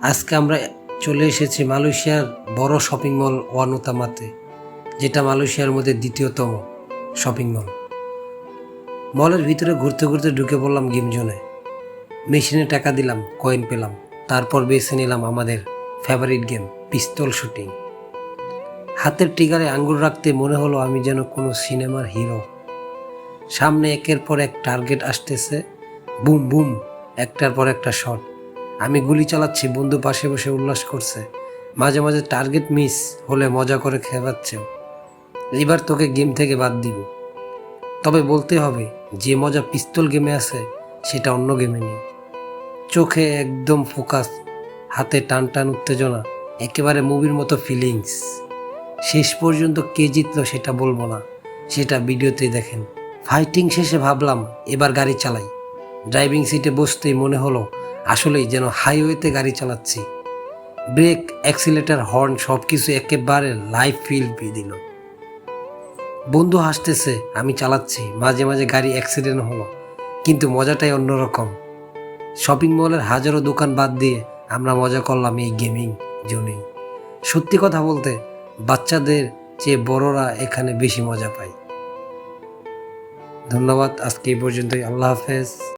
আজকে আমরা চলে এসেছি মালয়েশিয়ার বড় শপিং মল ওয়ানুতামাতে, যেটা মালয়েশিয়ার মধ্যে দ্বিতীয়তম শপিং মল মলের ভিতরে ঘুরতে ঘুরতে ঢুকে পড়লাম গেম জোনে মেশিনে টাকা দিলাম কয়েন পেলাম, তারপর বেছে নিলাম আমাদের ফেভারিট গেম পিস্তল শুটিং হাতের টিগারে আঙ্গুর রাখতে মনে হলো আমি যেন কোনো সিনেমার হিরো সামনে একের পর এক টার্গেট আসতেছে, বুম বুম, একটার পর একটা শট আমি গুলি চালাচ্ছি, বন্ধু পাশে বসে উল্লাস করছে। মাঝে মাঝে টার্গেট মিস হলে মজা করে খেলাচ্ছে এবার তোকে গেম থেকে বাদ দিব। তবে বলতে হবে, যে মজা পিস্তল গেমে আছে, সেটা অন্য গেমে নেই। চোখে একদম ফোকাস হাতে টান টান উত্তেজনা, একেবারে মুভির মতো ফিলিংস শেষ পর্যন্ত কে জিতলো সেটা বলব না, সেটা ভিডিওতে দেখেন। ফাইটিং শেষে ভাবলাম, এবার গাড়ি চালাই। ড্রাইভিং সিটে বসতেই মনে হলো আসলেই যেন হাইওয়েতে গাড়ি চালাচ্ছি। ব্রেক অ্যাক্সিলেটার হর্ন সব কিছু একেবারে লাইফ ফিল দিল। বন্ধু হাসতেছে, আমি চালাচ্ছি, মাঝে মাঝে গাড়ি অ্যাক্সিডেন্ট হলো, কিন্তু মজাটাই অন্যরকম। শপিং মলের হাজারো দোকান বাদ দিয়ে আমরা মজা করলাম এই গেমিং জোনে সত্যি কথা বলতে, বাচ্চাদের চেয়ে বড়রা এখানে বেশি মজা পায়। ধন্যবাদ, আজকে এই পর্যন্তই। আল্লাহ হাফেজ।